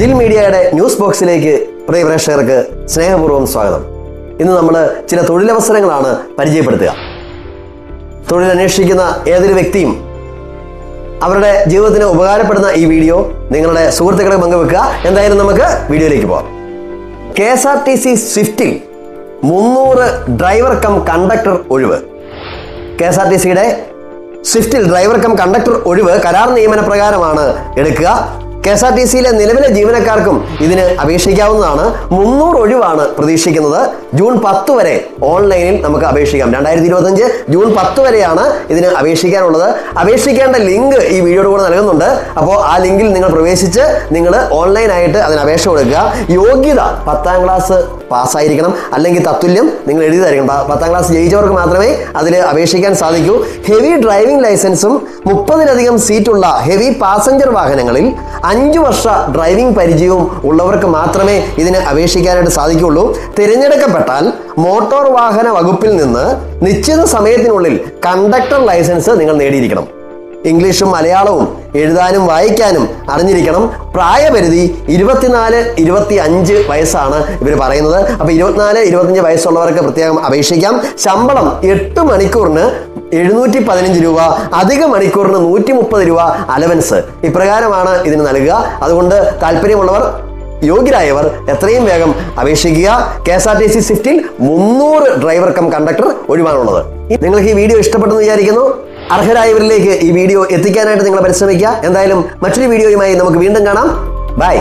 ജിൽ മീഡിയയുടെ ന്യൂസ് ബോക്സിലേക്ക് പ്രിയ പ്രേക്ഷകർക്ക് സ്നേഹപൂർവം സ്വാഗതം. ഇന്ന് നമ്മൾ ചില തൊഴിലവസരങ്ങളാണ് പരിചയപ്പെടുത്തുക. തൊഴിലന്വേഷിക്കുന്ന ഏതൊരു വ്യക്തിയും അവരുടെ ജീവിതത്തിന് ഉപകാരപ്പെടുന്ന ഈ വീഡിയോ നിങ്ങളുടെ സുഹൃത്തുക്കളെ പങ്കുവെക്കുക. എന്തായാലും നമുക്ക് വീഡിയോയിലേക്ക് പോകാം K S R T C സ്വിഫ്റ്റിൽ മുന്നൂറ് ഡ്രൈവർ കം കണ്ടക്ടർ ഒഴിവ്. കെ എസ് ആർ ടി സിയുടെ സ്വിഫ്റ്റിൽ ഡ്രൈവർ കം കണ്ടക്ടർ ഒഴിവ് കരാർ നിയമന പ്രകാരമാണ് എടുക്കുക. കെ എസ് ആർ ടി സിയിലെ നിലവിലെ ജീവനക്കാർക്കും ഇതിന് അപേക്ഷിക്കാവുന്നതാണ്. മുന്നൂറ് ഒഴിവാണ് പ്രതീക്ഷിക്കുന്നത്. ജൂൺ പത്ത് വരെ ഓൺലൈനിൽ നമുക്ക് അപേക്ഷിക്കാം. രണ്ടായിരത്തി ഇരുപത്തഞ്ച് ജൂൺ പത്ത് വരെയാണ് ഇതിന് അപേക്ഷിക്കാനുള്ളത്. അപേക്ഷിക്കേണ്ട ലിങ്ക് ഈ വീഡിയോയുടെ കൂടെ നൽകുന്നുണ്ട്. അപ്പോൾ ആ ലിങ്കിൽ നിങ്ങൾ പ്രവേശിച്ച് നിങ്ങൾ ഓൺലൈനായിട്ട് അതിന് അപേക്ഷ കൊടുക്കുക. യോഗ്യത പത്താം ക്ലാസ് പാസ്സായിരിക്കണം. അല്ലെങ്കിൽ തത്തുല്യം നിങ്ങൾ എഴുതി തരണം പത്താം ക്ലാസ് ജയിച്ചവർക്ക് മാത്രമേ അതിൽ അപേക്ഷിക്കാൻ സാധിക്കൂ. ഹെവി ഡ്രൈവിംഗ് ലൈസൻസും മുപ്പതിലധികം സീറ്റുള്ള ഹെവി പാസഞ്ചർ വാഹനങ്ങളിൽ അഞ്ചു വർഷ ഡ്രൈവിംഗ് പരിചയവും ഉള്ളവർക്ക് മാത്രമേ ഇതിന് അപേക്ഷിക്കാനായിട്ട് സാധിക്കുള്ളൂ. തിരഞ്ഞെടുക്കപ്പെട്ടാൽ മോട്ടോർ വാഹന വകുപ്പിൽ നിന്ന് നിശ്ചിത സമയത്തിനുള്ളിൽ കണ്ടക്ടർ ലൈസൻസ് നിങ്ങൾ നേടിയിരിക്കണം. ഇംഗ്ലീഷും മലയാളവും എഴുതാനും വായിക്കാനും അറിഞ്ഞിരിക്കണം. പ്രായപരിധി ഇരുപത്തിനാല് ഇരുപത്തി അഞ്ച് വയസ്സാണ് ഇവർ പറയുന്നത്. അപ്പൊ ഇരുപത്തിനാല് ഇരുപത്തിയഞ്ച് വയസ്സുള്ളവർക്ക് പ്രത്യേകം അപേക്ഷിക്കാം. ശമ്പളം എട്ട് മണിക്കൂറിന് എഴുന്നൂറ്റി പതിനഞ്ച് രൂപ അധിക മണിക്കൂറിന് നൂറ്റി മുപ്പത് രൂപ അലവൻസ്. ഇപ്രകാരമാണ് ഇതിന് നൽകുക. അതുകൊണ്ട് താല്പര്യമുള്ളവർ യോഗ്യരായവർ എത്രയും വേഗം അപേക്ഷിക്കുക. K S R T C സ്വിഫ്റ്റിൽ മുന്നൂറ് ഡ്രൈവർ കം കണ്ടക്ടർ ഒഴിവാണുള്ളത് നിങ്ങൾക്ക് ഈ വീഡിയോ ഇഷ്ടപ്പെട്ടെന്ന് വിചാരിക്കുന്നു. അർഹരായവരിലേക്ക് ഈ വീഡിയോ എത്തിക്കാനായിട്ട് നിങ്ങൾ പരിശ്രമിക്കുക. എന്തായാലും മറ്റൊരു വീഡിയോയുമായി നമുക്ക് വീണ്ടും കാണാം. ബൈ